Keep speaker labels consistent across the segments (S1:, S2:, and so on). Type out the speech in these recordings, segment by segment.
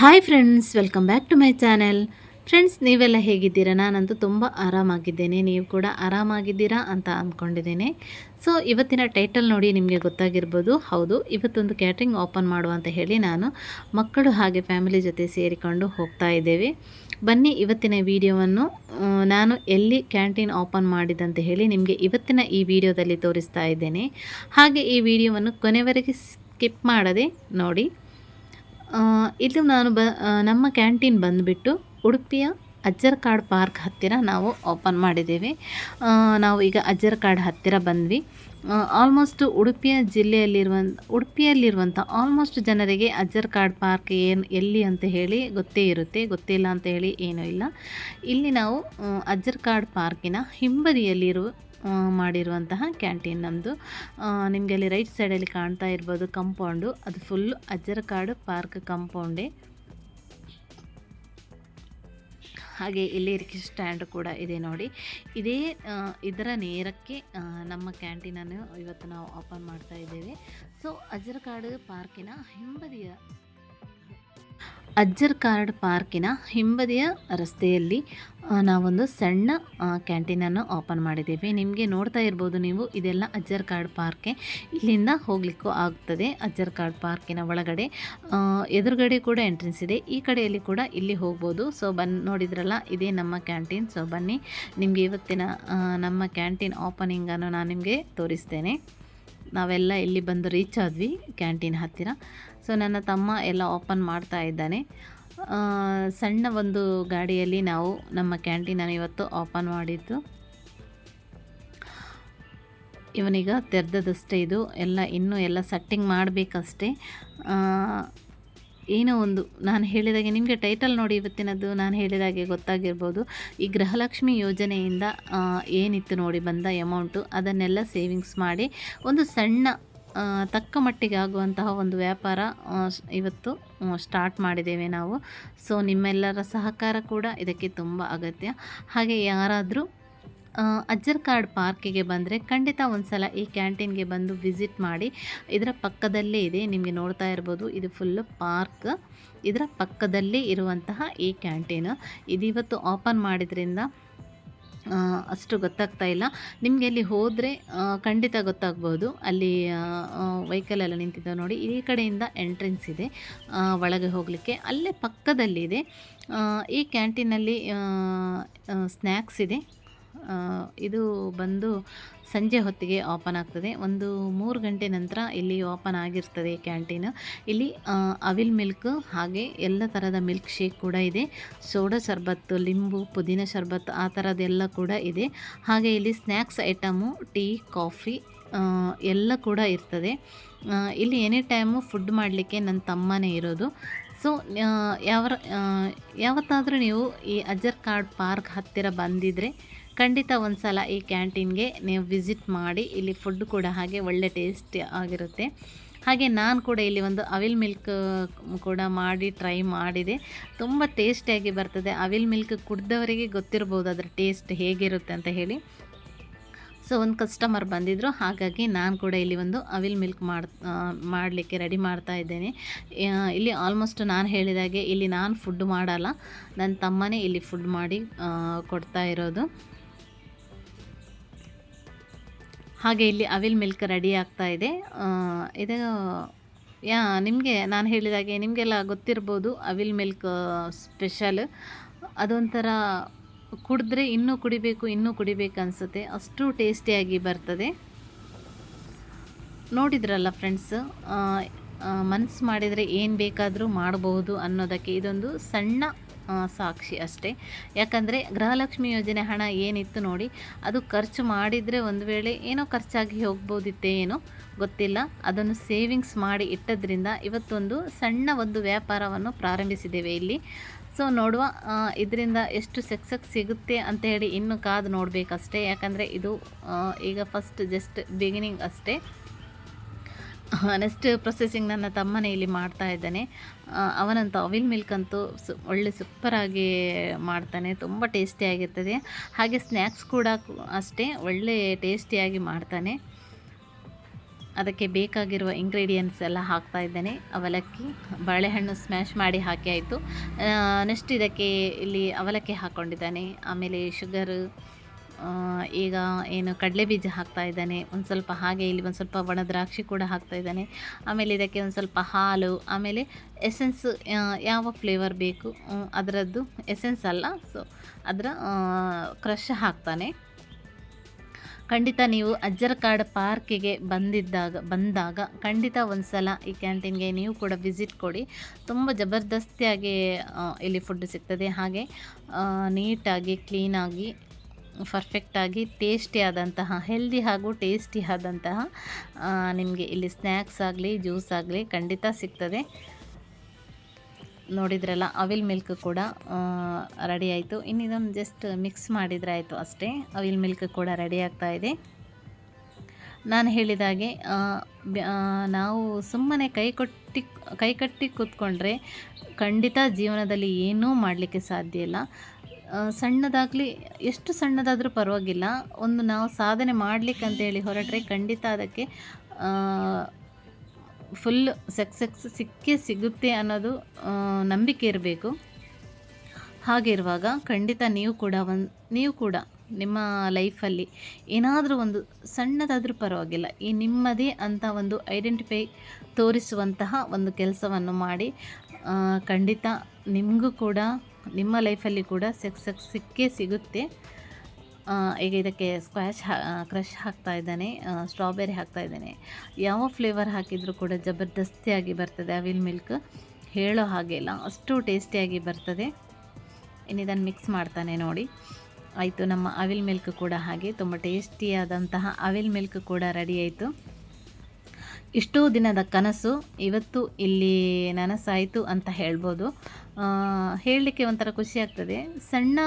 S1: Hi friends welcome back to my channel friends ನೀವೆಲ್ಲ ಹೇಗಿದ್ದೀರಾ? ನಾನಂತೂ ತುಂಬ ಆರಾಮಾಗಿದ್ದೇನೆ. ನೀವು ಕೂಡ ಆರಾಮಾಗಿದ್ದೀರಾ ಅಂತ ಅಂದ್ಕೊಂಡಿದ್ದೇನೆ ಸೊ ಇವತ್ತಿನ ಟೈಟಲ್ ನೋಡಿ ನಿಮಗೆ ಗೊತ್ತಾಗಿರ್ಬೋದು. ಹೌದು, ಇವತ್ತೊಂದು ಕ್ಯಾಟ್ರಿಂಗ್ ಓಪನ್ ಮಾಡುವ ಅಂತ ಹೇಳಿ ನಾನು ಮಕ್ಕಳು ಹಾಗೆ ಫ್ಯಾಮಿಲಿ ಜೊತೆ ಸೇರಿಕೊಂಡು ಹೋಗ್ತಾ ಇದ್ದೇವೆ. ಬನ್ನಿ ಇವತ್ತಿನ ವಿಡಿಯೋವನ್ನು ನಾನು ಎಲ್ಲಿ ಕ್ಯಾಂಟೀನ್ ಓಪನ್ ಮಾಡಿದಂತ ಹೇಳಿ ನಿಮಗೆ ಇವತ್ತಿನ ಈ ವಿಡಿಯೋದಲ್ಲಿ ತೋರಿಸ್ತಾ ಇದ್ದೇನೆ. ಹಾಗೆ ಈ ವಿಡಿಯೋವನ್ನು ಕೊನೆವರೆಗೆ ಸ್ಕಿಪ್ ಮಾಡದೆ ನೋಡಿ. ಇದು ನಾನು ಬ ನಮ್ಮ ಕ್ಯಾಂಟೀನ್ ಬಂದುಬಿಟ್ಟು ಉಡುಪಿಯ ಅಜ್ಜರ್ಕಾಡ್ ಪಾರ್ಕ್ ಹತ್ತಿರ ನಾವು ಓಪನ್ ಮಾಡಿದ್ದೇವೆ. ನಾವು ಈಗ ಅಜ್ಜರ್ಕಾಡ್ ಹತ್ತಿರ ಬಂದ್ವಿ. ಆಲ್ಮೋಸ್ಟ್ ಉಡುಪಿಯ ಜಿಲ್ಲೆಯಲ್ಲಿರುವ, ಉಡುಪಿಯಲ್ಲಿರುವಂಥ ಆಲ್ಮೋಸ್ಟ್ ಜನರಿಗೆ ಅಜ್ಜರ್ಕಾಡ್ ಪಾರ್ಕ್ ಏನು, ಎಲ್ಲಿ ಅಂತ ಹೇಳಿ ಗೊತ್ತೇ ಇರುತ್ತೆ. ಗೊತ್ತಿಲ್ಲ ಅಂತ ಹೇಳಿ ಏನೂ ಇಲ್ಲ. ಇಲ್ಲಿ ನಾವು ಅಜ್ಜರ್ಕಾಡ್ ಪಾರ್ಕಿನ ಹಿಂಬದಿಯಲ್ಲಿರುವ ಮಾಡಿರುವಂತಹ ಕ್ಯಾಂಟೀನ್ ನಮ್ಮದು ನಿಮಗೆ ಅಲ್ಲಿ ರೈಟ್ ಸೈಡಲ್ಲಿ ಕಾಣ್ತಾ ಇರ್ಬೋದು ಕಂಪೌಂಡು ಅದು ಫುಲ್ಲು ಅಜ್ಜರಕಾಡು ಪಾರ್ಕ್ ಕಂಪೌಂಡೇ ಹಾಗೆ ಇಲ್ಲಿ ರಿಕ್ಷಾ ಸ್ಟ್ಯಾಂಡ್ ಕೂಡ ಇದೆ ನೋಡಿ. ಇದೇ ಇದರ ನೇರಕ್ಕೆ ನಮ್ಮ ಕ್ಯಾಂಟೀನನ್ನು ಇವತ್ತು ನಾವು ಓಪನ್ ಮಾಡ್ತಾ ಇದ್ದೇವೆ. ಸೊ ಅಜ್ಜರಕಾಡು ಪಾರ್ಕಿನ ಹಿಂಬದಿಯ ಅಜ್ಜರ್ ಕಾರ್ಡ್ ಪಾರ್ಕಿನ ಹಿಂಬದಿಯ ರಸ್ತೆಯಲ್ಲಿ ನಾವೊಂದು ಸಣ್ಣ ಕ್ಯಾಂಟೀನನ್ನು ಓಪನ್ ಮಾಡಿದ್ದೇವೆ. ನಿಮಗೆ ನೋಡ್ತಾ ಇರ್ಬೋದು ನೀವು, ಇದೆಲ್ಲ ಅಜ್ಜರ್ ಕಾರ್ಡ್ ಪಾರ್ಕೆ. ಇಲ್ಲಿಂದ ಹೋಗಲಿಕ್ಕೂ ಆಗ್ತದೆ ಅಜ್ಜರ್ ಕಾರ್ಡ್ ಪಾರ್ಕಿನ ಒಳಗಡೆ. ಎದುರುಗಡೆ ಕೂಡ ಎಂಟ್ರೆನ್ಸ್ ಇದೆ. ಈ ಕಡೆಯಲ್ಲಿ ಕೂಡ ಇಲ್ಲಿ ಹೋಗ್ಬೋದು. ಸೊ, ಬನ್, ನೋಡಿದ್ರಲ್ಲ, ಇದೇ ನಮ್ಮ ಕ್ಯಾಂಟೀನ್. ಸೊ, ಬನ್ನಿ, ನಿಮಗೆ ಇವತ್ತಿನ ನಮ್ಮ ಕ್ಯಾಂಟೀನ್ ಓಪನಿಂಗನ್ನು ನಾನು ನಿಮಗೆ ತೋರಿಸ್ತೇನೆ. ನಾವೆಲ್ಲ ಇಲ್ಲಿ ಬಂದು ರೀಚ್ ಆದ್ವಿ ಕ್ಯಾಂಟೀನ್ ಹತ್ತಿರ. ಸೊ ನನ್ನ ತಮ್ಮ ಎಲ್ಲ ಓಪನ್ ಮಾಡ್ತಾ ಇದ್ದಾನೆ. ಸಣ್ಣ ಒಂದು ಗಾಡಿಯಲ್ಲಿ ನಾವು ನಮ್ಮ ಕ್ಯಾಂಟೀನನ್ನು ಇವತ್ತು ಓಪನ್ ಮಾಡಿದ್ದು. ಇವನೀಗ ತೆರೆದದಷ್ಟೇ ಇದು. ಎಲ್ಲ ಇನ್ನೂ ಎಲ್ಲ ಸೆಟ್ಟಿಂಗ್ ಮಾಡಬೇಕಷ್ಟೇ. ಏನೋ ಒಂದು ನಾನು ಹೇಳಿದಾಗೆ ನಿಮಗೆ ಟೈಟಲ್ ನೋಡಿ ಇವತ್ತಿನದ್ದು ನಾನು ಹೇಳಿದಾಗೆ ಗೊತ್ತಾಗಿರ್ಬೋದು. ಈ ಗೃಹಲಕ್ಷ್ಮಿ ಯೋಜನೆಯಿಂದ ಏನಿತ್ತು ನೋಡಿ ಬಂದ ಅಮೌಂಟು ಅದನ್ನೆಲ್ಲ ಸೇವಿಂಗ್ಸ್ ಮಾಡಿ ಒಂದು ಸಣ್ಣ ತಕ್ಕ ಮಟ್ಟಿಗೆ ಆಗುವಂತಹ ಒಂದು ವ್ಯಾಪಾರ ಇವತ್ತು ಸ್ಟಾರ್ಟ್ ಮಾಡಿದ್ದೇವೆ ನಾವು. ಸೊ ನಿಮ್ಮೆಲ್ಲರ ಸಹಕಾರ ಕೂಡ ಇದಕ್ಕೆ ತುಂಬ ಅಗತ್ಯ. ಹಾಗೆ ಯಾರಾದರೂ ಅಜ್ಜರ್ ಕಾರ್ಡ್ ಪಾರ್ಕಿಗೆ ಬಂದರೆ ಖಂಡಿತ ಒಂದು ಸಲ ಈ ಕ್ಯಾಂಟೀನ್ಗೆ ಬಂದು ವಿಸಿಟ್ ಮಾಡಿ. ಇದರ ಪಕ್ಕದಲ್ಲೇ ಇದೆ, ನಿಮಗೆ ನೋಡ್ತಾ ಇರ್ಬೋದು, ಇದು ಫುಲ್ಲು ಪಾರ್ಕ್ ಇದರ ಪಕ್ಕದಲ್ಲೇ ಇರುವಂತಹ ಈ ಕ್ಯಾಂಟೀನ್ ಇವತ್ತು ಓಪನ್ ಮಾಡಿದ್ರಿಂದ ಅಷ್ಟು ಗೊತ್ತಾಗ್ತಾ ಇಲ್ಲ. ನಿಮಗೆ ಅಲ್ಲಿ ಹೋದರೆ ಖಂಡಿತ ಗೊತ್ತಾಗ್ಬೋದು. ಅಲ್ಲಿ ವೆಹಿಕಲ್ ಎಲ್ಲ ನಿಂತಿದ್ದಾವೆ ನೋಡಿ. ಈ ಕಡೆಯಿಂದ ಎಂಟ್ರೆನ್ಸ್ ಇದೆ. ಒಳಗೆ ಹೋಗಲಿಕ್ಕೆ. ಅಲ್ಲೇ ಪಕ್ಕದಲ್ಲಿದೆ. ಈ ಕ್ಯಾಂಟೀನಲ್ಲಿ ಸ್ನ್ಯಾಕ್ಸ್ ಇದೆ. ಇದು ಬಂದು ಸಂಜೆ ಹೊತ್ತಿಗೆ ಓಪನ್ ಆಗ್ತದೆ. ಒಂದು ಮೂರು ಗಂಟೆ ನಂತರ ಇಲ್ಲಿ ಓಪನ್ ಆಗಿರ್ತದೆ ಕ್ಯಾಂಟೀನ್. ಇಲ್ಲಿ ಅವಿಲ್ ಮಿಲ್ಕ್ ಹಾಗೆ ಎಲ್ಲ ಥರದ ಮಿಲ್ಕ್ ಶೇಕ್ ಕೂಡ ಇದೆ. ಸೋಡಾ ಶರ್ಬತ್ತು, ಲಿಂಬು, ಪುದೀನ ಶರ್ಬತ್ ಆ ಥರದ್ದೆಲ್ಲ ಕೂಡ ಇದೆ. ಹಾಗೆ ಇಲ್ಲಿ ಸ್ನ್ಯಾಕ್ಸ್ ಐಟಮು, ಟೀ, ಕಾಫಿ ಎಲ್ಲ ಕೂಡ ಇರ್ತದೆ. ಇಲ್ಲಿ ಎನಿ ಟೈಮು ಫುಡ್ ಮಾಡಲಿಕ್ಕೆ ನನ್ನ ತಮ್ಮನೇ ಇರೋದು. ಸೊ ಯಾವ ಯಾವತ್ತಾದರೂ ನೀವು ಈ ಅಜರ್ ಕಾರ್ಡ್ ಪಾರ್ಕ್ ಹತ್ತಿರ ಬಂದಿದ್ದರೆ ಖಂಡಿತ ಒಂದು ಸಲ ಈ ಕ್ಯಾಂಟೀನ್ಗೆ ನೀವು ವಿಸಿಟ್ ಮಾಡಿ, ಇಲ್ಲಿ ಫುಡ್ ಕೂಡ ಹಾಗೆ ಒಳ್ಳೆ ಟೇಸ್ಟ್ ಆಗಿರುತ್ತೆ. ಹಾಗೆ ನಾನು ಕೂಡ ಇಲ್ಲಿ ಒಂದು ಅವಿಲ್ ಮಿಲ್ಕ್ ಕೂಡ ಮಾಡಿ ಟ್ರೈ ಮಾಡಿದೆ. ತುಂಬ ಟೇಸ್ಟಿಯಾಗಿ ಬರ್ತದೆ. ಅವಿಲ್ ಮಿಲ್ಕ್ ಕುಡ್ದವರಿಗೆ ಗೊತ್ತಿರ್ಬೋದು ಅದರ ಟೇಸ್ಟ್ ಹೇಗಿರುತ್ತೆ ಅಂತ ಹೇಳಿ. ಸೊ ಒಂದು ಕಸ್ಟಮರ್ ಬಂದಿದ್ದರು ಹಾಗಾಗಿ ನಾನು ಕೂಡ ಇಲ್ಲಿ ಒಂದು ಅವಿಲ್ ಮಿಲ್ಕ್ ಮಾಡ್ ಮಾಡಲಿಕ್ಕೆ ರೆಡಿ ಮಾಡ್ತಾ ಇದ್ದೇನೆ. ಇಲ್ಲಿ ಆಲ್ಮೋಸ್ಟ್ ನಾನು ಹೇಳಿದಾಗೆ ಇಲ್ಲಿ ನಾನು ಫುಡ್ ಮಾಡಲ್ಲ. ನನ್ನ ತಮ್ಮನೇ ಇಲ್ಲಿ ಫುಡ್ ಮಾಡಿ ಕೊಡ್ತಾ ಇರೋದು. ಹಾಗೆ ಇಲ್ಲಿ ಅವಿಲ್ ಮಿಲ್ಕ್ ರೆಡಿ ಆಗ್ತಾ ಇದೆ. ಇದು, ಯಾ, ನಿಮಗೆ, ನಾನು ಹೇಳಿದಾಗೆ ನಿಮಗೆಲ್ಲ ಗೊತ್ತಿರ್ಬೋದು ಅವಿಲ್ ಮಿಲ್ಕ್ ಸ್ಪೆಷಲ್ ಅದೊಂಥರ ಕುಡಿದ್ರೆ ಇನ್ನೂ ಕುಡಿಬೇಕು ಇನ್ನೂ ಕುಡಿಬೇಕು ಅನಿಸುತ್ತೆ. ಅಷ್ಟು ಟೇಸ್ಟಿಯಾಗಿ ಬರ್ತದೆ. ನೋಡಿದ್ರಲ್ಲ ಫ್ರೆಂಡ್ಸ್ ಮನಸ್ಸು ಮಾಡಿದರೆ ಏನು ಬೇಕಾದರೂ ಮಾಡಬಹುದು ಅನ್ನೋದಕ್ಕೆ ಇದೊಂದು ಸಣ್ಣ ಸಾಕ್ಷಿ ಅಷ್ಟೇ. ಯಾಕಂದರೆ ಗೃಹಲಕ್ಷ್ಮಿ ಯೋಜನೆ ಹಣ ಏನಿತ್ತು ನೋಡಿ, ಅದು ಖರ್ಚು ಮಾಡಿದರೆ ಒಂದು ವೇಳೆ ಏನೋ ಖರ್ಚಾಗಿ ಹೋಗ್ಬೋದಿತ್ತೆ ಏನೋ ಗೊತ್ತಿಲ್ಲ. ಅದನ್ನು ಸೇವಿಂಗ್ಸ್ ಮಾಡಿ ಇಟ್ಟದ್ರಿಂದ ಇವತ್ತೊಂದು ಸಣ್ಣ ಒಂದು ವ್ಯಾಪಾರವನ್ನು ಪ್ರಾರಂಭಿಸಿದ್ದೇವೆ ಇಲ್ಲಿ. ಸೊ, ನೋಡುವ ಇದರಿಂದ ಎಷ್ಟು ಸಕ್ಸಸ್ ಸಿಗುತ್ತೆ ಅಂತ ಹೇಳಿ ಇನ್ನು ಕಾದು ನೋಡಬೇಕಷ್ಟೇ. ಯಾಕಂದರೆ ಇದು ಈಗ ಫಸ್ಟ್ ಜಸ್ಟ್ ಬಿಗಿನಿಂಗ್ ಅಷ್ಟೇ. ನೆಕ್ಸ್ಟ್ ಪ್ರೊಸೆಸಿಂಗ್ ನನ್ನ ತಮ್ಮನೇ ಇಲ್ಲಿ ಮಾಡ್ತಾ ಇದ್ದಾನೆ. ಅವನಂತ ಅವಿಲ್ ಮಿಲ್ಕ್ ಅಂತೂ ಸು, ಒಳ್ಳೆ ಸೂಪರಾಗಿ ಮಾಡ್ತಾನೆ. ತುಂಬ ಟೇಸ್ಟಿಯಾಗಿರ್ತದೆ ಹಾಗೆ ಸ್ನ್ಯಾಕ್ಸ್ ಕೂಡ ಅಷ್ಟೇ ಒಳ್ಳೆ ಟೇಸ್ಟಿಯಾಗಿ ಮಾಡ್ತಾನೆ. ಅದಕ್ಕೆ ಬೇಕಾಗಿರುವ ಇಂಗ್ರೀಡಿಯೆಂಟ್ಸ್ ಎಲ್ಲ ಹಾಕ್ತಾ ಇದ್ದಾನೆ. ಅವಲಕ್ಕಿ, ಬಾಳೆಹಣ್ಣು ಸ್ಮ್ಯಾಶ್ ಮಾಡಿ ಹಾಕಿ ಆಯಿತು. ನೆಕ್ಸ್ಟ್ ಇದಕ್ಕೆ ಇಲ್ಲಿ ಅವಲಕ್ಕಿ ಹಾಕ್ಕೊಂಡಿದ್ದಾನೆ ಆಮೇಲೆ ಶುಗರ್ ಈಗ ಏನು ಕಡಲೆ ಬೀಜ ಹಾಕ್ತಾ ಇದ್ದಾನೆ. ಒಂದು ಸ್ವಲ್ಪ ಹಾಗೆ ಇಲ್ಲಿ ಒಂದು ಸ್ವಲ್ಪ ಒಣ ದ್ರಾಕ್ಷಿ ಕೂಡ ಹಾಕ್ತಾ ಇದ್ದಾನೆ. ಆಮೇಲೆ ಇದಕ್ಕೆ ಒಂದು ಸ್ವಲ್ಪ ಹಾಲು, ಆಮೇಲೆ ಎಸೆನ್ಸ್ ಯಾವ ಫ್ಲೇವರ್ ಬೇಕು ಅದರದ್ದು ಎಸೆನ್ಸ್ ಅಲ್ಲ ಸೊ ಅದರ ಕ್ರಷ್ ಹಾಕ್ತಾನೆ. ಖಂಡಿತ ನೀವು ಅಜ್ಜರಕಾಡು ಪಾರ್ಕಿಗೆ ಬಂದಿದ್ದಾಗ, ಬಂದಾಗ ಖಂಡಿತ ಒಂದು ಸಲ ಈ ಕ್ಯಾಂಟೀನ್ಗೆ ನೀವು ಕೂಡ ವಿಸಿಟ್ ಕೊಡಿ. ತುಂಬ ಜಬರ್ದಸ್ತಿಯಾಗಿ ಇಲ್ಲಿ ಫುಡ್ ಸಿಗ್ತದೆ. ಹಾಗೆ ನೀಟಾಗಿ ಕ್ಲೀನಾಗಿ ಪರ್ಫೆಕ್ಟಾಗಿ ಟೇಸ್ಟಿ ಆದಂತಹ ಹೆಲ್ದಿ ಹಾಗೂ ಟೇಸ್ಟಿ ಆದಂತಹ ನಿಮಗೆ ಇಲ್ಲಿ ಸ್ನ್ಯಾಕ್ಸ್ ಆಗಲಿ ಜ್ಯೂಸ್ ಆಗಲಿ ಖಂಡಿತ ಸಿಗ್ತದೆ. ನೋಡಿದ್ರಲ್ಲ ಅವಿಲ್ ಮಿಲ್ಕ್ ಕೂಡ ರೆಡಿ ಆಯಿತು. ಇನ್ನು ಇದೊಂದು ಜಸ್ಟ್ ಮಿಕ್ಸ್ ಮಾಡಿದರೆ ಆಯಿತು ಅಷ್ಟೇ. ಅವಿಲ್ ಮಿಲ್ಕ್ ಕೂಡ ರೆಡಿ ಆಗ್ತಾ ಇದೆ. ನಾನು ಹೇಳಿದಾಗೆ ನಾವು ಸುಮ್ಮನೆ ಕೈ ಕೊಟ್ಟಿ, ಕೈ ಕಟ್ಟಿ ಕೂತ್ಕೊಂಡ್ರೆ ಖಂಡಿತ ಜೀವನದಲ್ಲಿ ಏನೂ ಮಾಡಲಿಕ್ಕೆ ಸಾಧ್ಯ ಇಲ್ಲ. ಸಣ್ಣದಾಗಲಿ ಎಷ್ಟು ಸಣ್ಣದಾದರೂ ಪರವಾಗಿಲ್ಲ. ಒಂದು ನಾವು ಸಾಧನೆ ಮಾಡಲಿಕ್ಕೆ ಅಂತೇಳಿ ಹೊರಟ್ರೆ ಖಂಡಿತ ಅದಕ್ಕೆ ಫುಲ್ ಸಕ್ಸಸ್ ಸಿಕ್ಕೇ ಸಿಗುತ್ತೆ ಅನ್ನೋದು ನಂಬಿಕೆ ಇರಬೇಕು. ಹಾಗಿರುವಾಗ ಖಂಡಿತ ನೀವು ಕೂಡ ಒಂದು, ನೀವು ಕೂಡ ನಿಮ್ಮ ಲೈಫಲ್ಲಿ ಏನಾದರೂ ಒಂದು ಸಣ್ಣದಾದರೂ ಪರವಾಗಿಲ್ಲ. ಈ ನಿಮ್ಮದೇ ಅಂತ ಒಂದು ಐಡೆಂಟಿಫೈ ತೋರಿಸುವಂತಹ ಒಂದು ಕೆಲಸವನ್ನು ಮಾಡಿ ಖಂಡಿತ ನಿಮಗೂ ಕೂಡ ನಿಮ್ಮ ಲೈಫಲ್ಲಿ ಕೂಡ ಸಕ್ಸಸ್ ಸಿಕ್ಕೇ ಸಿಗುತ್ತೆ. ಈಗ ಇದಕ್ಕೆ ಸ್ಕ್ವಾಷ್ ಹಾ ಕ್ರಷ್ ಹಾಕ್ತಾ ಇದ್ದಾನೆ ಸ್ಟ್ರಾಬೆರಿ ಹಾಕ್ತಾ ಇದ್ದಾನೆ. ಯಾವ ಫ್ಲೇವರ್ ಹಾಕಿದರೂ ಕೂಡ ಜಬರ್ದಸ್ತಿಯಾಗಿ ಬರ್ತದೆ ಅವಿಲ್ ಮಿಲ್ಕ್ ಹೇಳೋ ಹಾಗೆ ಇಲ್ಲ, ಅಷ್ಟು ಟೇಸ್ಟಿಯಾಗಿ ಬರ್ತದೆ. ಇನ್ನಿದನ್ನು ಮಿಕ್ಸ್ ಮಾಡ್ತಾನೆ ನೋಡಿ. ಆಯಿತು, ನಮ್ಮ ಅವಿಲ್ ಮಿಲ್ಕ್ ಕೂಡ ಹಾಗೆ, ತುಂಬ ಟೇಸ್ಟಿಯಾದಂತಹ ಅವಿಲ್ ಮಿಲ್ಕ್ ಕೂಡ ರೆಡಿ ಆಯಿತು. ಇಷ್ಟೋ ದಿನದ ಕನಸು ಇವತ್ತು ಇಲ್ಲಿ ನನಸಾಯಿತು ಅಂತ ಹೇಳ್ಬೋದು. ಹೇಳಲಿಕ್ಕೆ ಒಂಥರ ಖುಷಿ ಆಗ್ತದೆ. ಸಣ್ಣ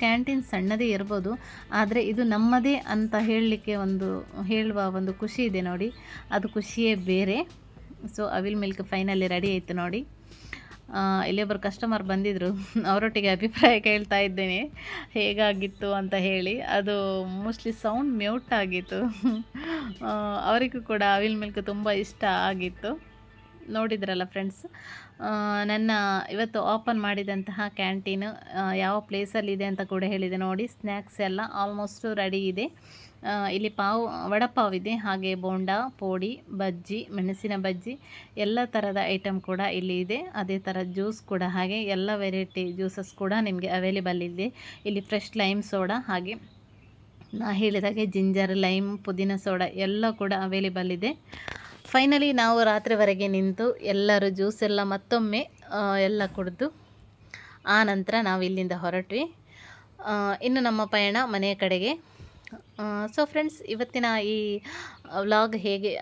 S1: ಕ್ಯಾಂಟೀನ್ ಸಣ್ಣದೇ ಇರ್ಬೋದು, ಆದರೆ ಇದು ನಮ್ಮದೇ ಅಂತ ಹೇಳಲಿಕ್ಕೆ ಒಂದು, ಹೇಳುವ ಒಂದು ಖುಷಿ ಇದೆ ನೋಡಿ. ಅದು ಖುಷಿಯೇ ಬೇರೆ. So avil milk finally ready ಆಯಿತು ನೋಡಿ. ಇಲ್ಲಿಯೊಬ್ಬರು ಕಸ್ಟಮರ್ ಬಂದಿದ್ದರು ಅವರೊಟ್ಟಿಗೆ ಅಭಿಪ್ರಾಯ ಕೇಳ್ತಾ ಇದ್ದೇನೆ. ಹೇಗಾಗಿತ್ತು ಅಂತ ಹೇಳಿ. ಅದು ಮೋಸ್ಟ್ಲಿ ಸೌಂಡ್ ಮ್ಯೂಟ್ ಆಗಿತ್ತು. ಅವರಿಗೂ ಕೂಡ ಅವಿಲ್ ಮಿಲ್ಕ್ ತುಂಬ ಇಷ್ಟ ಆಗಿತ್ತು. ನೋಡಿದ್ರಲ್ಲ ಫ್ರೆಂಡ್ಸ್ ನನ್ನ ಇವತ್ತು ಓಪನ್ ಮಾಡಿದಂತಹ ಕ್ಯಾಂಟೀನು ಯಾವ ಪ್ಲೇಸಲ್ಲಿದೆ ಅಂತ ಕೂಡ ಹೇಳಿದೆ. ನೋಡಿ, ಸ್ನ್ಯಾಕ್ಸ್ ಎಲ್ಲ ಆಲ್ಮೋಸ್ಟು ರೆಡಿ ಇದೆ. ಇಲ್ಲಿ ಪಾವು, ವಡಪಾವ್ ಇದೆ, ಹಾಗೆ ಬೋಂಡಾ, ಪೋಡಿ, ಬಜ್ಜಿ, ಮೆಣಸಿನ ಬಜ್ಜಿ, ಎಲ್ಲ ಥರದ ಐಟಮ್ ಕೂಡ ಇಲ್ಲಿ ಇದೆ. ಅದೇ ಥರ ಜ್ಯೂಸ್ ಕೂಡ, ಹಾಗೆ ಎಲ್ಲ ವೆರೈಟಿ ಜ್ಯೂಸಸ್ ಕೂಡ ನಿಮಗೆ ಅವೈಲೇಬಲ್ ಇದೆ. ಇಲ್ಲಿ ಫ್ರೆಶ್ ಲೈಮ್ ಸೋಡಾ ಹಾಗೆ ನಾ ಹೇಳಿದಾಗೆ ಜಿಂಜರ್ ಲೈಮ್ ಪುದೀನ ಸೋಡಾ ಎಲ್ಲ ಕೂಡ ಅವೈಲೇಬಲ್ ಇದೆ. ಫೈನಲಿ ನಾವು ರಾತ್ರಿವರೆಗೆ ನಿಂತು ಎಲ್ಲರೂ ಜ್ಯೂಸ್ ಎಲ್ಲ ಮತ್ತೊಮ್ಮೆ ಎಲ್ಲ ಕುಡಿದು, ಆ ನಂತರ ನಾವು ಇಲ್ಲಿಂದ ಹೊರಟ್ವಿ. ಇನ್ನು ನಮ್ಮ ಪಯಣ ಮನೆಯ ಕಡೆಗೆ. ಸೊ ಫ್ರೆಂಡ್ಸ್ ಇವತ್ತಿನ ಈ ವ್ಲಾಗ್ ಹೇಗೆ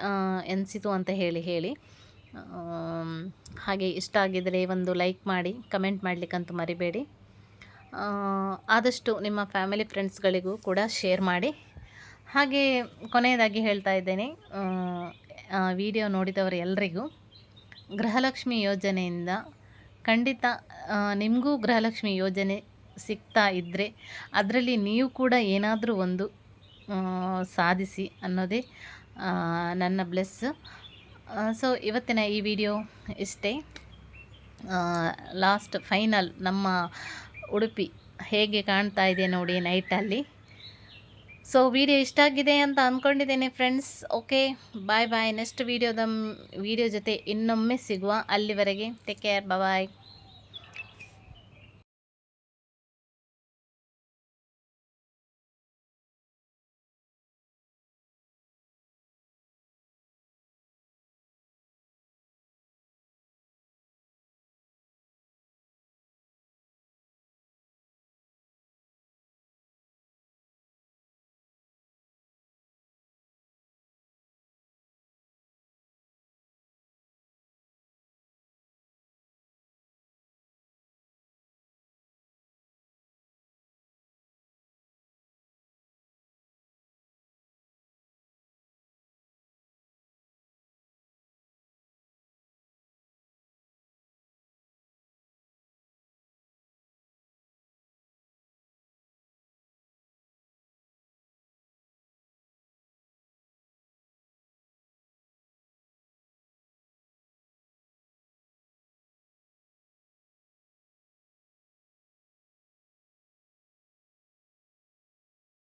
S1: ಎನಿಸಿತು ಅಂತ ಹೇಳಿ ಹೇಳಿ. ಹಾಗೆ ಇಷ್ಟ ಆಗಿದರೆ ಒಂದು ಲೈಕ್ ಮಾಡಿ ಕಮೆಂಟ್ ಮಾಡಲಿಕ್ಕಂತೂ ಮರಿಬೇಡಿ. ಆದಷ್ಟು ನಿಮ್ಮ ಫ್ಯಾಮಿಲಿ ಫ್ರೆಂಡ್ಸ್ಗಳಿಗೂ ಕೂಡ ಶೇರ್ ಮಾಡಿ. ಹಾಗೆ ಕೊನೆಯದಾಗಿ ಹೇಳ್ತಾ ಇದ್ದೇನೆ ವಿಡಿಯೋ ನೋಡಿದವರು ಎಲ್ರಿಗೂ ಗೃಹಲಕ್ಷ್ಮಿ ಯೋಜನೆಯಿಂದ ಖಂಡಿತ ನಿಮಗೂ ಗೃಹಲಕ್ಷ್ಮಿ ಯೋಜನೆ ಸಿಗ್ತಾ ಇದ್ದರೆ ಅದರಲ್ಲಿ ನೀವು ಕೂಡ ಏನಾದರೂ ಒಂದು ಸಾಧಿಸಿ ಅನ್ನೋದೇ ನನ್ನ ಬ್ಲೆಸ್. ಸೊ ಇವತ್ತಿನ ಈ ವಿಡಿಯೋ ಇಷ್ಟೇ. ಲಾಸ್ಟ್ ಫೈನಲ್ ನಮ್ಮ ಉಡುಪಿ ಹೇಗೆ ಕಾಣ್ತಾ ಇದೆ ನೋಡಿ ನೈಟಲ್ಲಿ. ಸೊ ವಿಡಿಯೋ ಇಷ್ಟ ಆಗಿದೆ ಅಂತ ಅಂದ್ಕೊಂಡಿದ್ದೇನೆ friends okay bye bye next ವೀಡಿಯೋದ video ಜೊತೆ ಇನ್ನೊಮ್ಮೆ ಸಿಗುವ. ಅಲ್ಲಿವರೆಗೆ ಟೇಕ್ ಕೇರ್ ಬಾಯ್